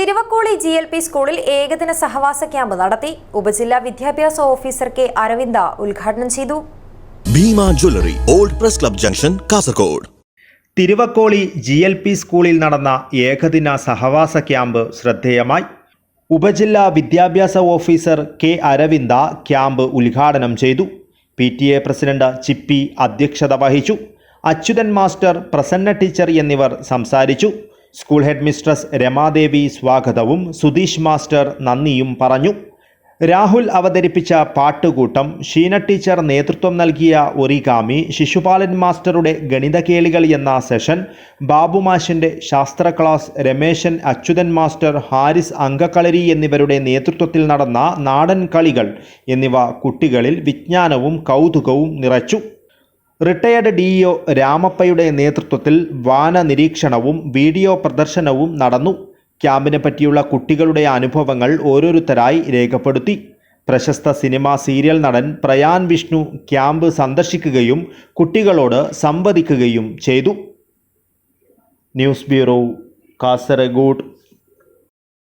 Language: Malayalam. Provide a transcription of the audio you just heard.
തിരുവക്കോളി ജി എൽ പി സ്കൂളിൽ ഏകദിന സഹവാസ ക്യാമ്പ് നടത്തി ഉപജില്ലാ വിദ്യാഭ്യാസ ഓഫീസർ കെ അരവിന്ദ ഉദ്ഘാടനം ചെയ്തു. Bhima jewellery old press club junction Kasaragod Thiruvakkoli G L P സ്കൂളിൽ നടന്ന ഏകദിന സഹവാസ ക്യാമ്പ് ശ്രദ്ധേയമായി. ഉപജില്ലാ വിദ്യാഭ്യാസ ഓഫീസർ കെ അരവിന്ദ ക്യാമ്പ് ഉദ്ഘാടനം ചെയ്തു. P T A president Chippi അധ്യക്ഷത വഹിച്ചു. അച്യുതൻ മാസ്റ്റർ പ്രസന്ന ടീച്ചർ എന്നിവർ സംസാരിച്ചു. സ്കൂൾ ഹെഡ് മിസ്ട്രസ് രമാദേവി സ്വാഗതവും സുധീഷ് മാസ്റ്റർ നന്ദിയും പറഞ്ഞു. രാഹുൽ അവതരിപ്പിച്ച പാട്ടുകൂട്ടം ഷീന ടീച്ചർ നേതൃത്വം നൽകിയ ഒറിഗാമി ശിശുപാലൻ മാസ്റ്ററുടെ ഗണിതകേളികൾ എന്ന സെഷൻ ബാബുമാഷിന്റെ ശാസ്ത്ര ക്ലാസ് രമേശൻ അച്യുതൻ മാസ്റ്റർ ഹാരിസ് അങ്കക്കളരി എന്നിവരുടെ നേതൃത്വത്തിൽ നടന്ന നാടൻ കളികൾ എന്നിവ കുട്ടികളിൽ വിജ്ഞാനവും കൗതുകവും നിറച്ചു. റിട്ടയർഡ് ഡിഇഒ രാമപ്പയുടെ നേതൃത്വത്തിൽ വാന നിരീക്ഷണവും വീഡിയോ പ്രദർശനവും നടന്നു. ക്യാമ്പിനെ പറ്റിയുള്ള കുട്ടികളുടെ അനുഭവങ്ങൾ ഓരോരുത്തരായി രേഖപ്പെടുത്തി. പ്രശസ്ത സിനിമാ സീരിയൽ നടൻ പ്രയാൻ വിഷ്ണു ക്യാമ്പ് സന്ദർശിക്കുകയും കുട്ടികളോട് സംവദിക്കുകയും ചെയ്തു. News bureau Kasaragod.